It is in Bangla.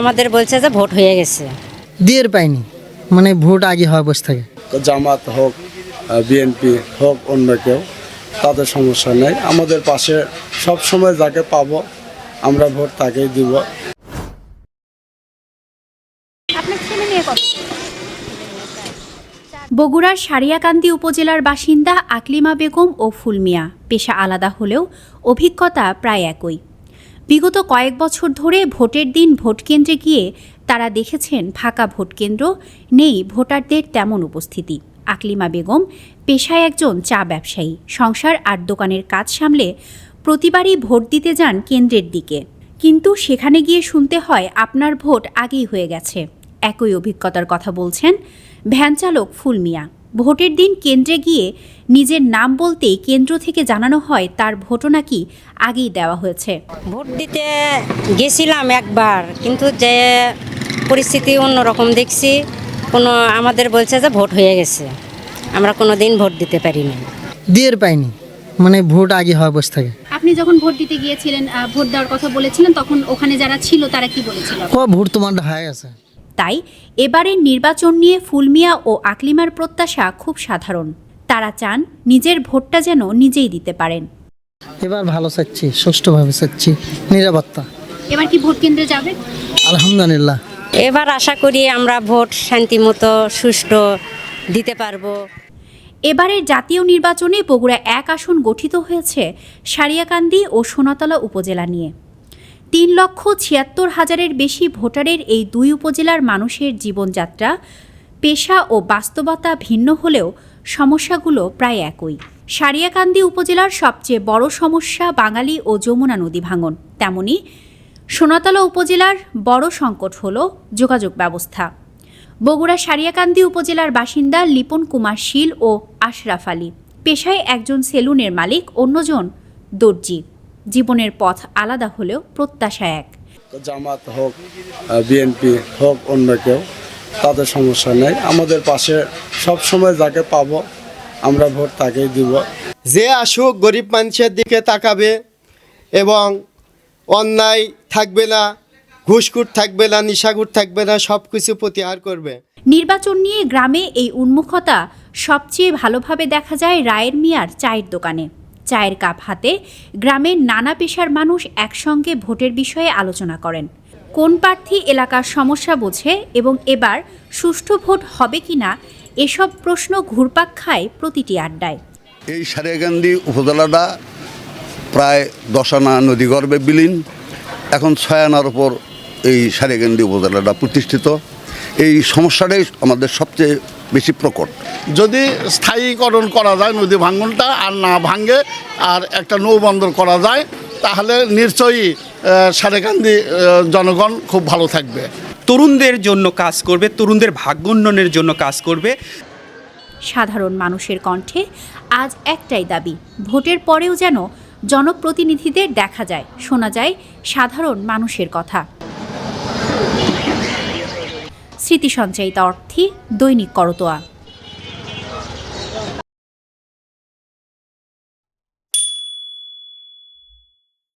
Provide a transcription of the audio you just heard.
আমাদের বলছে যে ভোট হয়ে গেছে। দিয়ে পাইনি। মানে ভোট আগে হয় বসে থাকে। জামাত হোক বিএনপি হোক অন্য কেউ তাদের সমস্যা নেই। আমাদের পাশে সব সময় যাকে পাবো আমরা ভোট তাকেই দিব। বগুড়ার সারিয়াকান্দি উপজেলার বাসিন্দা আকলিমা বেগম ও ফুলমিয়া। পেশা আলাদা হলেও অভিজ্ঞতা প্রায় একই। বিগত কয়েক বছর ধরে ভোটের দিন ভোটকেন্দ্রে গিয়ে তারা দেখেছেন ফাঁকা ভোটকেন্দ্র নেই ভোটারদের তেমন উপস্থিতি। আকলিমা বেগম পেশায় একজন চা ব্যবসায়ী। সংসার আর দোকানের কাজ সামলে প্রতিবারই ভোট দিতে যান কেন্দ্রের দিকে। কিন্তু সেখানে গিয়ে শুনতে হয়, আপনার ভোট আগেই হয়ে গেছে। একই অভিজ্ঞতার কথা বলছেন ভ্যান চালক ফুলমিয়া। ভোটের দিন কেন্দ্রে গিয়ে নিজের নাম বলতেই কেন্দ্র থেকে জানানো হয় তার ভোটও নাকি আগেই দেওয়া হয়েছে। ভোট দিতে গেছিলাম একবার কিন্তু যে পরিস্থিতি অন্যরকম দেখছি কোনো আমাদের বলছে যে ভোট হয়ে গেছে। আমরা কোনো দিন ভোট দিতে পারিনি দিয়ে পাইনি মানে ভোট আগে হয় বসে থাকে আপনি যখন ভোট দিতে গিয়েছিলেন ভোট দেওয়ার কথা বলেছিলেন তখন ওখানে যারা ছিল তারা কি বলেছিল? ভোট তোমার হায় আছে। তাই এবারের নির্বাচন নিয়ে ফুলমিয়া ও আকলিমার প্রত্যাশা খুব সাধারণ। তারা চান নিজের ভোটটা যেন নিজেই দিতে পারেন। এবার ভালো চাচ্ছি সুষ্ঠুভাবে চাচ্ছি নিরাপত্তা। এবার কি ভোট কেন্দ্রে যাবে? আলহামদুলিল্লাহ। এবার আশা করি আমরা ভোট শান্তিমতো সুষ্ঠু দিতে পারব। এবারের জাতীয় নির্বাচনে বগুড়া এক আসন গঠিত হয়েছে সারিয়াকান্দি ও সোনাতলা উপজেলা নিয়ে। তিন লক্ষ ছিয়াত্তর হাজারের বেশি ভোটারের এই দুই উপজেলার মানুষের জীবনযাত্রা পেশা ও বাস্তবতা ভিন্ন হলেও সমস্যাগুলো প্রায় একই। সারিয়াকান্দি উপজেলার সবচেয়ে বড় সমস্যা বাঙালি ও যমুনা নদী ভাঙন। তেমনি সোনাতলা উপজেলার বড় সংকট হল যোগাযোগ ব্যবস্থা। বগুড়া সারিয়াকান্দি উপজেলার বাসিন্দা লিপন কুমার শীল ও আশরাফ আলী। পেশায় একজন সেলুনের মালিক, অন্যজন দর্জি। জীবনের পথ আলাদা হলেও প্রত্যাশা এক। জামাত হোক বিএনপি হোক অন্য কেউ তাদের সমস্যা নেই। আমাদের পাশে সব সময় যাকে পাবো আমরা ভোট তাকেই দিব। যে আসুক গরিব মানুষের দিকে তাকাবে এবং অন্যায় থাকবে না ঘুষখুর থাকবে না নিশাগুর থাকবে না সব কিছু প্রতিহার করবে। নির্বাচন নিয়ে গ্রামে এই উন্মুখতা সবচেয়ে ভালোভাবে দেখা যায় রায়ের মিয়ার চায়ের দোকানে। চায়ের কাপ হাতে গ্রামের নানা পেশার মানুষ একসঙ্গে ভোটের বিষয়ে আলোচনা করেন। কোন প্রার্থী এলাকার সমস্যা বোঝে এবং এবার সুষ্ঠু ভোট হবে কিনা এসব প্রশ্ন ঘুরপাক খায় প্রতিটি আড্ডায়। এই সারিয়াকান্দি উপজেলাটা প্রায় দশ আনা নদীগর্ভে বিলীন। এখন ছয় আনার উপর এই সারিয়াকান্দি উপজেলাটা প্রতিষ্ঠিত। এই সমস্যাটাই আমাদের সবচেয়ে বেশি প্রকট। যদি স্থায়ীকরণ করা যায় নদী ভাঙ্গনটা আর না ভাঙ্গে আর একটা নৌবন্দর করা যায় তাহলে নিশ্চয়ই সারেকান্দি জনগণ খুব ভালো থাকবে। তরুণদের জন্য কাজ করবে তরুণদের ভাগ্য উন্নয়নের জন্য কাজ করবে। সাধারণ মানুষের কণ্ঠে আজ একটাই দাবি ভোটের পরেও যেন জনপ্রতিনিধিদের দেখা যায় শোনা যায় সাধারণ মানুষের কথা। স্মৃতি সঞ্চয়িত অর্থী দৈনিক করতোয়া।